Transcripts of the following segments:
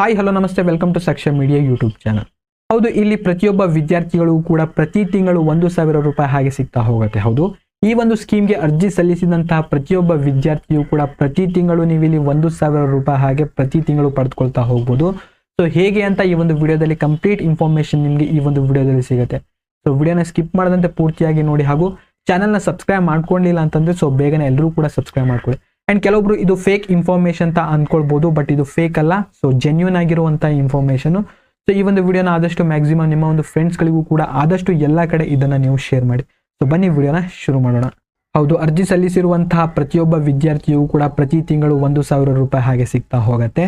Hi hello ನಮಸ್ತೆ. Welcome to Saksha media YouTube channel ಹೌದು, ಇಲ್ಲಿ ಪ್ರತಿಯೊಬ್ಬ ವಿದ್ಯಾರ್ಥಿಗಳು ಕೂಡ ಪ್ರತಿ ತಿಂಗಳು ಒಂದು ಸಾವಿರ ರೂಪಾಯಿ ಹಾಗೆ ಸಿಗ್ತಾ ಹೋಗುತ್ತೆ. ಹೌದು, ಈ ಒಂದು ಸ್ಕೀಮ್ಗೆ ಅರ್ಜಿ ಸಲ್ಲಿಸಿದಂತಹ ಪ್ರತಿಯೊಬ್ಬ ವಿದ್ಯಾರ್ಥಿಯು ಕೂಡ ಪ್ರತಿ ತಿಂಗಳು ನೀವು ಇಲ್ಲಿ ಒಂದು ಸಾವಿರ ರೂಪಾಯಿ ಹಾಗೆ ಪ್ರತಿ ತಿಂಗಳು ಪಡೆದುಕೊಳ್ತಾ ಹೋಗ್ಬೋದು. ಸೊ ಹೇಗೆ ಅಂತ ಈ ಒಂದು ವಿಡಿಯೋದಲ್ಲಿ ಕಂಪ್ಲೀಟ್ ಇನ್ಫಾರ್ಮೇಶನ್ ನಿಮಗೆ ಈ ಒಂದು ವಿಡಿಯೋದಲ್ಲಿ ಸಿಗುತ್ತೆ. ಸೊ ವಿಡಿಯೋನ ಸ್ಕಿಪ್ ಮಾಡದಂತೆ ಪೂರ್ತಿಯಾಗಿ ನೋಡಿ ಹಾಗೂ ಚಾನಲ್ನ ಸಬ್ಸ್ಕ್ರೈಬ್ ಮಾಡ್ಕೊಂಡಿಲ್ಲ ಅಂತಂದ್ರೆ ಸೊ ಬೇಗನೆ ಎಲ್ಲರೂ ಕೂಡ ಸಬ್ಸ್ಕ್ರೈಬ್ ಮಾಡ್ಕೊಳ್ಳಿ. ಅಂಡ್ ಕೆಲವೊಬ್ರು ಇದು ಫೇಕ್ ಇನ್ಫಾರ್ಮೇಶನ್ ಅಂತ ಅನ್ಕೊಳ್ಬಹುದು ಬಟ್ ಇದು ಫೇಕ್ ಅಲ್ಲ. ಸೊ ಜೆನ್ಯೂನ್ ಆಗಿರುವಂತಹ ಇನ್ಫಾರ್ಮೇಶನ್ ಸೊ ಈ ಒಂದು ವಿಡಿಯೋನ ಆದಷ್ಟು ಮ್ಯಾಕ್ಸಿಮಮ್ ನಿಮ್ಮ ಒಂದು ಫ್ರೆಂಡ್ಸ್ಗಳಿಗೂ ಕೂಡ ಆದಷ್ಟು ಎಲ್ಲ ಕಡೆ ಇದನ್ನ ನೀವು ಶೇರ್ ಮಾಡಿ. ಸೊ ಬನ್ನಿ ವಿಡಿಯೋನ ಶುರು ಮಾಡೋಣ. ಹೌದು, ಅರ್ಜಿ ಸಲ್ಲಿಸಿರುವಂತಹ ಪ್ರತಿಯೊಬ್ಬ ವಿದ್ಯಾರ್ಥಿಯೂ ಕೂಡ ಪ್ರತಿ ತಿಂಗಳು ಒಂದು ಸಾವಿರ ರೂಪಾಯಿ ಹಾಗೆ ಸಿಗ್ತಾ ಹೋಗುತ್ತೆ.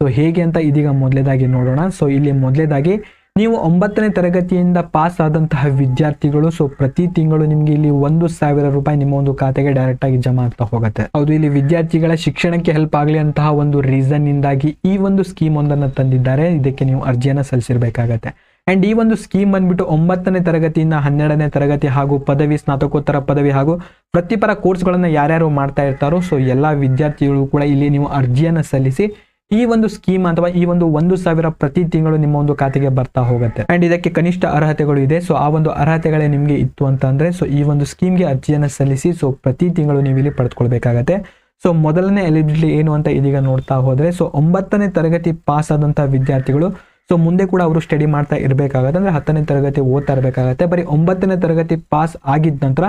ಸೊ ಹೇಗೆ ಅಂತ ಇದೀಗ ಮೊದಲೇದಾಗಿ ನೋಡೋಣ. ಸೊ ಇಲ್ಲಿ ಮೊದಲೇದಾಗಿ ನೀವು ಒಂಬತ್ತನೇ ತರಗತಿಯಿಂದ ಪಾಸ್ ಆದಂತಹ ವಿದ್ಯಾರ್ಥಿಗಳು ಸೊ ಪ್ರತಿ ತಿಂಗಳು ನಿಮ್ಗೆ ಇಲ್ಲಿ ಒಂದು ಸಾವಿರ ರೂಪಾಯಿ ನಿಮ್ಮ ಒಂದು ಖಾತೆಗೆ ಡೈರೆಕ್ಟ್ ಆಗಿ ಜಮಾ ಆಗ್ತಾ ಹೋಗುತ್ತೆ. ಹೌದು, ಇಲ್ಲಿ ವಿದ್ಯಾರ್ಥಿಗಳ ಶಿಕ್ಷಣಕ್ಕೆ ಹೆಲ್ಪ್ ಆಗಲಿ ಅಂತಹ ಒಂದು ರೀಸನ್ ಇಂದಾಗಿ ಈ ಒಂದು ಸ್ಕೀಮ್ ಒಂದನ್ನು ತಂದಿದ್ದಾರೆ. ಇದಕ್ಕೆ ನೀವು ಅರ್ಜಿಯನ್ನ ಸಲ್ಲಿಸಿರ್ಬೇಕಾಗತ್ತೆ. ಅಂಡ್ ಈ ಒಂದು ಸ್ಕೀಮ್ ಬಂದ್ಬಿಟ್ಟು ಒಂಬತ್ತನೇ ತರಗತಿಯಿಂದ ಹನ್ನೆರಡನೇ ತರಗತಿ ಹಾಗೂ ಪದವಿ, ಸ್ನಾತಕೋತ್ತರ ಪದವಿ ಹಾಗೂ ವೃತ್ತಿಪರ ಕೋರ್ಸ್ಗಳನ್ನ ಯಾರ್ಯಾರು ಮಾಡ್ತಾ ಇರ್ತಾರೋ ಸೊ ಎಲ್ಲಾ ವಿದ್ಯಾರ್ಥಿಗಳು ಕೂಡ ಇಲ್ಲಿ ನೀವು ಅರ್ಜಿಯನ್ನ ಸಲ್ಲಿಸಿ ಈ ಒಂದು ಸ್ಕೀಮ್ ಅಥವಾ ಈ ಒಂದು ಒಂದು ಸಾವಿರ ಪ್ರತಿ ತಿಂಗಳು ನಿಮ್ಮ ಒಂದು ಖಾತೆಗೆ ಬರ್ತಾ ಹೋಗುತ್ತೆ. ಅಂಡ್ ಇದಕ್ಕೆ ಕನಿಷ್ಠ ಅರ್ಹತೆಗಳು ಇದೆ. ಸೊ ಆ ಒಂದು ಅರ್ಹತೆಗಳೇ ನಿಮಗೆ ಇತ್ತು ಅಂತ ಅಂದ್ರೆ ಸೊ ಈ ಒಂದು ಸ್ಕೀಮ್ಗೆ ಅರ್ಜಿಯನ್ನು ಸಲ್ಲಿಸಿ ಸೊ ಪ್ರತಿ ತಿಂಗಳು ನೀವು ಇಲ್ಲಿ ಪಡೆದುಕೊಳ್ಬೇಕಾಗತ್ತೆ. ಸೊ ಮೊದಲನೇ ಎಲಿಜಿಬಿಲಿಟಿ ಏನು ಅಂತ ಇದೀಗ ನೋಡ್ತಾ ಹೋದ್ರೆ ಸೊ ಒಂಬತ್ತನೇ ತರಗತಿ ಪಾಸ್ ಆದಂತಹ ವಿದ್ಯಾರ್ಥಿಗಳು ಸೊ ಮುಂದೆ ಕೂಡ ಅವರು ಸ್ಟಡಿ ಮಾಡ್ತಾ ಇರಬೇಕಾಗತ್ತೆ. ಅಂದ್ರೆ ಹತ್ತನೇ ತರಗತಿ ಓದ್ತಾ ಇರಬೇಕಾಗತ್ತೆ. ಬರೀ ಒಂಬತ್ತನೇ ತರಗತಿ ಪಾಸ್ ಆಗಿದ ನಂತರ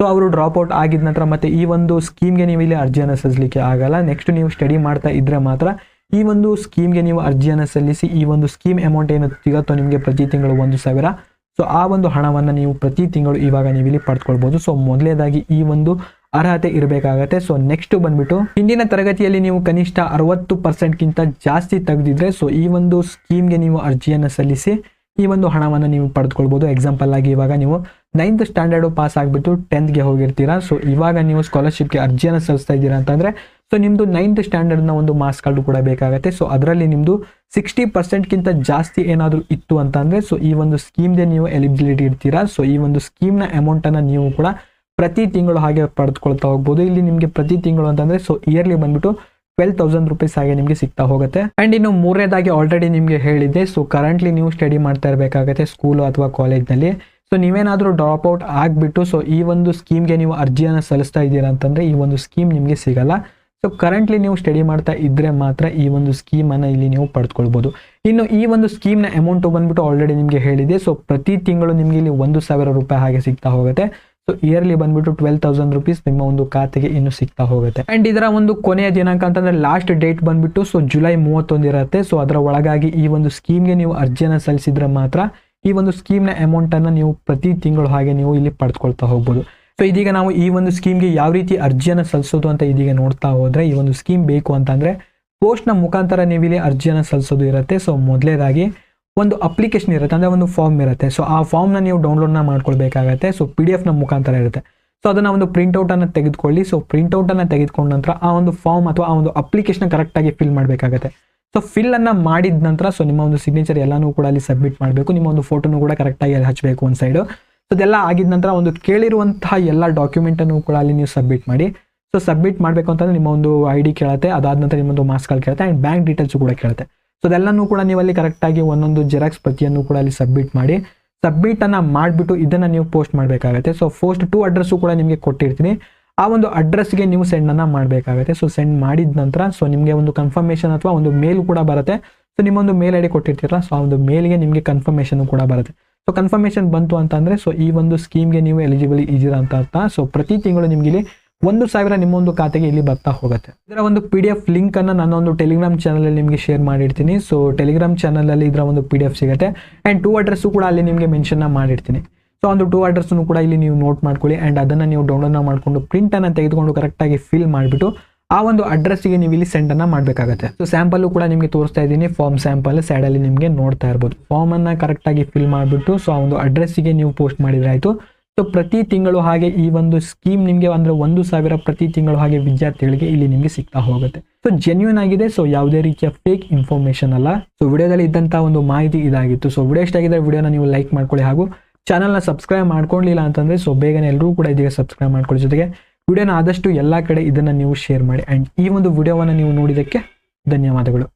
ಸೊ ಅವರು ಡ್ರಾಪ್ ಔಟ್ ಆಗಿದ ನಂತರ ಮತ್ತೆ ಈ ಒಂದು ಸ್ಕೀಮ್ಗೆ ನೀವು ಇಲ್ಲಿ ಅರ್ಜಿಯನ್ನು ಸಲ್ಲಿಸಲಿಕ್ಕೆ ಆಗಲ್ಲ. ನೆಕ್ಸ್ಟ್ ನೀವು ಸ್ಟಡಿ ಮಾಡ್ತಾ ಇದ್ರೆ ಮಾತ್ರ ಈ ಒಂದು ಸ್ಕೀಮ್ಗೆ ನೀವು ಅರ್ಜಿಯನ್ನು ಸಲ್ಲಿಸಿ, ಈ ಒಂದು ಸ್ಕೀಮ್ ಅಮೌಂಟ್ ಏನು ಸಿಗುತ್ತೋ ನಿಮಗೆ ಪ್ರತಿ ತಿಂಗಳು ಒಂದು ಸಾವಿರ. ಸೊ ಆ ಒಂದು ಹಣವನ್ನು ನೀವು ಪ್ರತಿ ತಿಂಗಳು ಇವಾಗ ನೀವು ಇಲ್ಲಿ ಪಡ್ಕೊಳ್ಬಹುದು ಸೊ ಮೊದಲೇದಾಗಿ ಈ ಒಂದು ಅರ್ಹತೆ ಇರಬೇಕಾಗತ್ತೆ. ಸೊ ನೆಕ್ಸ್ಟ್ ಬಂದ್ಬಿಟ್ಟು, ಹಿಂದಿನ ತರಗತಿಯಲ್ಲಿ ನೀವು ಕನಿಷ್ಠ ಅರವತ್ತು ಪರ್ಸೆಂಟ್ಗಿಂತ ಜಾಸ್ತಿ ತೆಗೆದಿದ್ರೆ ಸೊ ಈ ಒಂದು ಸ್ಕೀಮ್ಗೆ ನೀವು ಅರ್ಜಿಯನ್ನು ಸಲ್ಲಿಸಿ ಈ ಒಂದು ಹಣವನ್ನು ನೀವು ಪಡೆದುಕೊಳ್ಬೋದು. ಎಕ್ಸಾಂಪಲ್ ಆಗಿ ಇವಾಗ ನೀವು ನೈನ್ತ್ ಸ್ಟ್ಯಾಂಡರ್ಡ್ ಪಾಸ್ ಆಗಿಬಿಟ್ಟು ಟೆಂತ್ಗೆ ಹೋಗಿರ್ತೀರಾ. ಸೊ ಇವಾಗ ನೀವು ಸ್ಕಾಲರ್ಶಿಪ್ಗೆ ಅರ್ಜಿಯನ್ನು ಸಲ್ಲಿಸ್ತಾ ಇದ್ದೀರಾ ಅಂತಂದರೆ ಸೊ ನಿಮ್ಮದು ನೈನ್ತ್ ಸ್ಟ್ಯಾಂಡರ್ಡ್ನ ಒಂದು ಮಾರ್ಕ್ಸ್ ಕಾರ್ಡು ಕೂಡ ಬೇಕಾಗುತ್ತೆ. ಸೊ ಅದರಲ್ಲಿ ನಿಮ್ಮದು ಸಿಕ್ಸ್ಟಿ ಪರ್ಸೆಂಟ್ಗಿಂತ ಜಾಸ್ತಿ ಏನಾದರೂ ಇತ್ತು ಅಂತಂದರೆ ಸೊ ಈ ಒಂದು ಸ್ಕೀಮ್ಗೆ ನೀವು ಎಲಿಜಿಬಿಲಿಟಿ ಇರ್ತೀರಾ ಸೊ ಈ ಒಂದು ಸ್ಕೀಮ್ನ ಅಮೌಂಟನ್ನು ನೀವು ಕೂಡ ಪ್ರತಿ ತಿಂಗಳು ಹಾಗೆ ಪಡೆದುಕೊಳ್ತಾ ಹೋಗ್ಬೋದು. ಇಲ್ಲಿ ನಿಮಗೆ ಪ್ರತಿ ತಿಂಗಳು ಅಂತಂದರೆ ಸೊ ಇಯರ್ಲಿ ಬಂದ್ಬಿಟ್ಟು ಟ್ವೆಲ್ ತೌಸಂಡ್ ರುಪೀಸ್ ಆಗಿ ನಿಮಗೆ ಸಿಗ್ತಾ ಹೋಗುತ್ತೆ. ಅಂಡ್ ಇನ್ನು ಮೂರನೇದಾಗಿ ಆಲ್ರೆಡಿ ನಿಮಗೆ ಹೇಳಿದ್ದೆ ಸೊ ಕರೆಂಟ್ಲಿ ನೀವು ಸ್ಟಡಿ ಮಾಡ್ತಾ ಇರಬೇಕಾಗುತ್ತೆ ಸ್ಕೂಲು ಅಥವಾ ಕಾಲೇಜ್ನಲ್ಲಿ ಸೊ ನೀವೇನಾದರೂ ಡ್ರಾಪ್ ಔಟ್ ಆಗಿಬಿಟ್ಟು ಸೊ ಈ ಒಂದು ಸ್ಕೀಮ್ಗೆ ನೀವು ಅರ್ಜಿಯನ್ನು ಸಲ್ಲಿಸ್ತಾ ಇದ್ದೀರಾ ಅಂತಂದರೆ ಈ ಒಂದು ಸ್ಕೀಮ್ ನಿಮಗೆ ಸಿಗಲ್ಲ. ಸೊ ಕರೆಂಟ್ಲಿ ನೀವು ಸ್ಟಡಿ ಮಾಡ್ತಾ ಇದ್ದರೆ ಮಾತ್ರ ಈ ಒಂದು ಸ್ಕೀಮನ್ನು ಇಲ್ಲಿ ನೀವು ಪಡೆದುಕೊಳ್ಬೋದು ಇನ್ನು ಈ ಒಂದು ಸ್ಕೀಮ್ನ ಅಮೌಂಟು ಬಂದ್ಬಿಟ್ಟು ಆಲ್ರೆಡಿ ನಿಮಗೆ ಹೇಳಿದೆ ಸೊ ಪ್ರತಿ ತಿಂಗಳು ನಿಮಗೆ ಇಲ್ಲಿ ಒಂದು ಸಾವಿರ ರೂಪಾಯಿ ಹಾಗೆ ಸಿಗ್ತಾ ಹೋಗುತ್ತೆ. ಸೊ ಇಯರ್ಲಿ ಬಂದ್ಬಿಟ್ಟು ಟ್ವೆಲ್ ತೌಸಂಡ್ ರುಪೀಸ್ ನಿಮ್ಮ ಒಂದು ಖಾತೆಗೆ ಇನ್ನು ಸಿಗ್ತಾ ಹೋಗುತ್ತೆ. ಅಂಡ್ ಇದರ ಒಂದು ಕೊನೆಯ ದಿನಾಂಕ ಅಂತಂದ್ರೆ ಲಾಸ್ಟ್ ಡೇಟ್ ಬಂದ್ಬಿಟ್ಟು ಸೊ ಜುಲೈ ಮೂವತ್ತೊಂದು ಇರುತ್ತೆ. ಸೊ ಅದರ ಒಳಗಾಗಿ ಈ ಒಂದು ಸ್ಕೀಮ್ಗೆ ನೀವು ಅರ್ಜಿಯನ್ನು ಸಲ್ಲಿಸಿದ್ರೆ ಮಾತ್ರ ಈ ಒಂದು ಸ್ಕೀಮ್ನ ಅಮೌಂಟ್ ಅನ್ನ ನೀವು ಪ್ರತಿ ತಿಂಗಳು ಹಾಗೆ ನೀವು ಇಲ್ಲಿ ಪಡೆದುಕೊಳ್ತಾ ಹೋಗ್ಬೋದು. ಸೊ ಇದೀಗ ನಾವು ಈ ಒಂದು ಸ್ಕೀಮ್ಗೆ ಯಾವ ರೀತಿ ಅರ್ಜಿಯನ್ನು ಸಲ್ಲಿಸೋದು ಅಂತ ಇದೀಗ ನೋಡ್ತಾ ಹೋದ್ರೆ, ಈ ಒಂದು ಸ್ಕೀಮ್ ಬೇಕು ಅಂತಂದ್ರೆ ಪೋಸ್ಟ್ನ ಮುಖಾಂತರ ನೀವು ಇಲ್ಲಿ ಅರ್ಜಿಯನ್ನು ಸಲ್ಲಿಸೋದು ಇರುತ್ತೆ. ಸೊ ಮೊದಲೇದಾಗಿ ಒಂದು ಅಪ್ಲಿಕೇಶನ್ ಇರುತ್ತೆ, ಅಂದರೆ ಒಂದು ಫಾರ್ಮ್ ಇರುತ್ತೆ. ಸೊ ಆ ಫಾರ್ಮ್ನ ನೀವು ಡೌನ್ಲೋಡ್ನ ಮಾಡ್ಕೊಳ್ಬೇಕಾಗತ್ತೆ. ಸೊ ಪಿ ಡಿ ಎಫ್ನ ಮುಖಾಂತರ ಇರುತ್ತೆ. ಸೊ ಅದನ್ನು ಒಂದು ಪ್ರಿಂಟೌಟನ್ನು ತೆಗೆದುಕೊಳ್ಳಿ. ಸೊ ಪ್ರಿಂಟೌಟನ್ನು ತೆಗೆದುಕೊಂಡ ನಂತರ ಆ ಒಂದು ಫಾರ್ಮ್ ಅಥವಾ ಆ ಒಂದು ಅಪ್ಲಿಕೇಶನ್ ಕರೆಕ್ಟಾಗಿ ಫಿಲ್ ಮಾಡಬೇಕಾಗತ್ತೆ. ಸೊ ಫಿಲ್ಲನ್ನು ಮಾಡಿದ ನಂತರ ಸೊ ನಿಮ್ಮ ಒಂದು ಸಿಗ್ನೇಚರ್ ಎಲ್ಲನೂ ಕೂಡ ಅಲ್ಲಿ ಸಬ್ಮಿಟ್ ಮಾಡಬೇಕು. ನಿಮ್ಮ ಒಂದು ಫೋಟೋನು ಕೂಡ ಕರೆಕ್ಟಾಗಿ ಅಲ್ಲಿ ಹಚ್ಚಬೇಕು ಒಂದು ಸೈಡು ಸೊ ಅದೆಲ್ಲ ಆಗಿದ ನಂತರ ಒಂದು ಕೇಳಿರುವಂತಹ ಎಲ್ಲ ಡಾಕ್ಯುಮೆಂಟನ್ನು ಕೂಡ ಅಲ್ಲಿ ನೀವು ಸಬ್ಮಿಟ್ ಮಾಡಿ. ಸೊ ಸಬ್ಮಿಟ್ ಮಾಡಬೇಕು ಅಂತಂದರೆ ನಿಮ್ಮ ಒಂದು ಐ ಡಿ ಕೇಳುತ್ತೆ. ಅದಾದ ನಂತರ ನಿಮ್ಮೊಂದು ಕಾರ್ಡ್ ಕೇಳುತ್ತೆ. ಆ್ಯಂಡ್ ಬ್ಯಾಂಕ್ ಡೀಟೇಲ್ಸು ಕೂಡ ಕೇಳುತ್ತೆ. ಸೊ ಅದೆಲ್ಲನೂ ಕೂಡ ನೀವು ಅಲ್ಲಿ ಕರೆಕ್ಟಾಗಿ ಒಂದೊಂದು ಜೆರಾಕ್ಸ್ ಪ್ರತಿಯನ್ನು ಕೂಡ ಅಲ್ಲಿ ಸಬ್ಮಿಟ್ ಮಾಡಿ ಸಬ್ಮಿಟ್ ಅನ್ನ ಮಾಡಿಬಿಟ್ಟು ಇದನ್ನ ನೀವು ಪೋಸ್ಟ್ ಮಾಡಬೇಕಾಗುತ್ತೆ. ಸೊ ಪೋಸ್ಟ್ ಟು ಅಡ್ರೆಸ್ಸು ಕೂಡ ನಿಮಗೆ ಕೊಟ್ಟಿರ್ತೀನಿ. ಆ ಒಂದು ಅಡ್ರೆಸ್ಗೆ ನೀವು ಸೆಂಡನ್ನು ಮಾಡಬೇಕಾಗುತ್ತೆ. ಸೊ ಸೆಂಡ್ ಮಾಡಿದ ನಂತರ ಸೊ ನಿಮಗೆ ಒಂದು ಕನ್ಫರ್ಮೇಷನ್ ಅಥವಾ ಒಂದು ಮೇಲ್ ಕೂಡ ಬರುತ್ತೆ. ಸೊ ನಿಮ್ಮೊಂದು ಮೇಲ್ ಐ ಡಿ ಕೊಟ್ಟಿರ್ತೀರ ಸೊ ಆ ಒಂದು ಮೇಲ್ಗೆ ನಿಮಗೆ ಕನ್ಫರ್ಮೇಷನ್ ಕೂಡ ಬರುತ್ತೆ. ಸೊ ಕನ್ಫರ್ಮೇಷನ್ ಬಂತು ಅಂತಂದರೆ ಸೊ ಈ ಒಂದು ಸ್ಕೀಮ್ಗೆ ನೀವು ಎಲಿಜಿಬಲ್ ಇದ್ದೀರಾ ಅಂತ ಅರ್ಥ. ಸೊ ಪ್ರತಿ ತಿಂಗಳು ನಿಮಗೆ ಇಲ್ಲಿ ಒಂದು ಸಾವಿರ ನಿಮ್ಮೊಂದು ಖಾತೆಗೆ ಇಲ್ಲಿ ಬರ್ತಾ ಹೋಗುತ್ತೆ. ಇದರ ಒಂದು ಪಿ ಡಿ ಎಫ್ ಲಿಂಕ್ ಅನ್ನ ನಾನು ಒಂದು ಟೆಲಿಗ್ರಾಮ್ ಚಾನಲ್ ನಿಮಗೆ ಶೇರ್ ಮಾಡಿರ್ತೀನಿ. ಸೊ ಟೆಲಿಗ್ರಾಮ್ ಚಾನಲ್ ಅಲ್ಲಿ ಇದರ ಒಂದು ಪಿ ಡಿ ಎಫ್ ಸಿಗುತ್ತೆ. ಅಂಡ್ ಟೂ ಅಡ್ರೆಸ್ ಕೂಡ ಅಲ್ಲಿ ನಿಮಗೆ ಮೆನ್ಷನ್ ಮಾಡಿರ್ತೀನಿ. ಸೊ ಒಂದು ಟೂ ಅಡ್ರೆಸ್ ಕೂಡ ಇಲ್ಲಿ ನೀವು ನೋಟ್ ಮಾಡ್ಕೊಳ್ಳಿ. ಅಂಡ್ ಅದನ್ನ ನೀವು ಡೌನ್ಲೋಡ್ ಮಾಡಿಕೊಂಡು ಪ್ರಿಂಟನ್ನು ತೆಗೆದುಕೊಂಡು ಕರೆಕ್ಟಾಗಿ ಫಿಲ್ ಮಾಡಿಬಿಟ್ಟು ಆ ಒಂದು ಅಡ್ರೆಸ್ಸಿಗೆ ನೀವು ಇಲ್ಲಿ ಸೆಂಡ್ ಅನ್ನ ಮಾಡಬೇಕಾಗುತ್ತೆ. ಸೊ ಸ್ಯಾಂಪಲ್ ಕೂಡ ನಿಮಗೆ ತೋರಿಸ್ತಾ ಇದ್ದೀನಿ. ಫಾರ್ಮ್ ಸ್ಯಾಂಪಲ್ ಸೈಡ್ ಅಲ್ಲಿ ನಿಮಗೆ ನೋಡ್ತಾ ಇರ್ಬೋದು. ಫಾರ್ಮ್ ಅನ್ನ ಕರೆಕ್ಟಾಗಿ ಫಿಲ್ ಮಾಡಿಬಿಟ್ಟು ಸೊ ಆ ಒಂದು ಅಡ್ರೆಸ್ಸಿಗೆ ನೀವು ಪೋಸ್ಟ್ ಮಾಡಿದ್ರೆ ಆಯ್ತು. ಸೊ ಪ್ರತಿ ತಿಂಗಳು ಹಾಗೆ ಈ ಒಂದು ಸ್ಕೀಮ್ ನಿಮಗೆ ಅಂದ್ರೆ ಒಂದು ಸಾವಿರ ಪ್ರತಿ ತಿಂಗಳು ಹಾಗೆ ವಿದ್ಯಾರ್ಥಿಗಳಿಗೆ ಇಲ್ಲಿ ನಿಮಗೆ ಸಿಗ್ತಾ ಹೋಗುತ್ತೆ. ಸೊ ಜೆನ್ಯೂನ್ ಆಗಿದೆ. ಸೊ ಯಾವುದೇ ರೀತಿಯ ಫೇಕ್ ಇನ್ಫಾರ್ಮೇಶನ್ ಅಲ್ಲ. ಸೊ ವಿಡಿಯೋದಲ್ಲಿ ಇದ್ದಂತಹ ಒಂದು ಮಾಹಿತಿ ಇದಾಗಿತ್ತು. ಸೊ ವಿಡಿಯೋ ಇಷ್ಟ ವಿಡಿಯೋನ ನೀವು ಲೈಕ್ ಮಾಡ್ಕೊಳ್ಳಿ ಹಾಗೂ ಚಾನಲ್ನ ಸಬ್ಸ್ಕ್ರೈಬ್ ಮಾಡ್ಕೊಳ್ಳಿಲ್ಲ ಅಂತಂದ್ರೆ ಸೊ ಬೇಗನೆ ಎಲ್ಲರೂ ಕೂಡ ಇದೀಗ ಸಬ್ಸ್ಕ್ರೈಬ್ ಮಾಡ್ಕೊಳ್ಳಿ. ಜೊತೆಗೆ ವಿಡಿಯೋನ ಆದಷ್ಟು ಎಲ್ಲ ಕಡೆ ಇದನ್ನು ನೀವು ಶೇರ್ ಮಾಡಿ. ಆ್ಯಂಡ್ ಈ ಒಂದು ವಿಡಿಯೋವನ್ನು ನೀವು ನೋಡಿದ್ದಕ್ಕೆ ಧನ್ಯವಾದಗಳು.